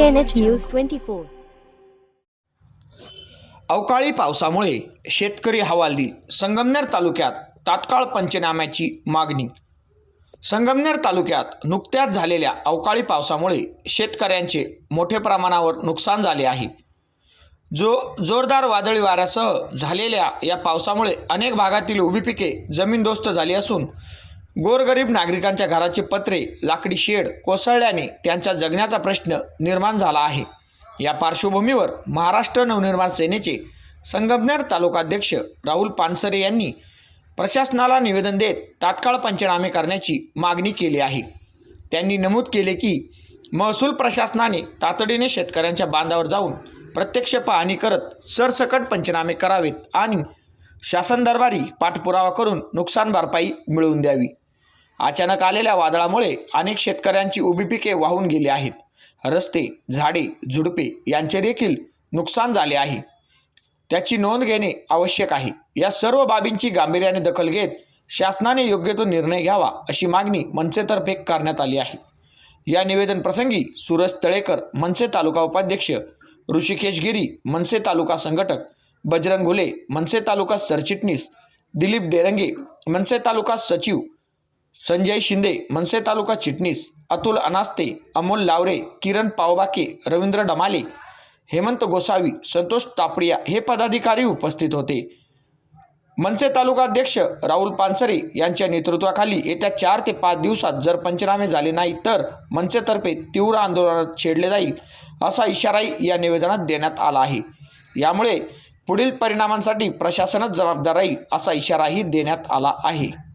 NH news twenty four अवकाळी पावसामुळे शेतकरी हवालदिल. संगमनेर तालुक्यात तात्काळ पंचनाम्याची मागणी. संगमनेर तालुक्यात नुकत्याच झालेल्या अवकाळी पावसामुळे शेतकऱ्यांचे मोठ्या प्रमाणावर नुकसान झाले आहे. जो जोरदार वादळी वाऱ्यासह झालेल्या या पावसामुळे अनेक भागातील उभी पिके जमीनदोस्त झाली असून गोरगरीब नागरिकांच्या घराचे पत्रे लाकडी शेड कोसळल्याने त्यांचा जगण्याचा प्रश्न निर्माण झाला आहे. या पार्श्वभूमीवर महाराष्ट्र नवनिर्माण सेनेचे संगमनेर तालुकाध्यक्ष राहुल पानसरे यांनी प्रशासनाला निवेदन देत तात्काळ पंचनामे करण्याची मागणी केली आहे. त्यांनी नमूद केले की महसूल प्रशासनाने तातडीने शेतकऱ्यांच्या बांधावर जाऊन प्रत्यक्ष पाहणी करत सरसकट पंचनामे करावेत आणि शासन दरबारी पाठपुरावा करून नुकसान भरपाई मिळवून द्यावी. अचानक आलेल्या वादळामुळे अनेक शेतकऱ्यांची उभी पिके वाहून गेली आहेत. रस्ते झाडे झुडपे यांचे देखील नुकसान झाले आहे. त्याची नोंद घेणे आवश्यक आहे. या सर्व बाबींची गांभीर्याने दखल घेत शासनाने योग्य तो निर्णय घ्यावा अशी मागणी मनसेतर्फे करण्यात आली आहे. या निवेदन प्रसंगी सुरज तळेकर मनसे तालुका उपाध्यक्ष ऋषिकेश गिरी मनसे तालुका संघटक बजरंग घुले मनसे तालुका सरचिटणीस दिलीप डेरंगे मनसे तालुका सचिव संजय शिंदे मनसे तालुका चिटणीस अतुल अनास्ते अमोल लावरे किरण पावबाके रवींद्र डमाले हेमंत गोसावी संतोष तापडिया हे पदाधिकारी उपस्थित होते. मनसे तालुकाध्यक्ष राहुल पानसरे यांच्या नेतृत्वाखाली येत्या चार ते पाच दिवसात जर पंचनामे झाले नाही तर मनसेतर्फे तीव्र आंदोलनात छेडले जाईल असा इशाराही या निवेदनात देण्यात आला आहे. यामुळे पुढील परिणामांसाठी प्रशासनच जबाबदार राहील असा इशाराही देण्यात आला आहे.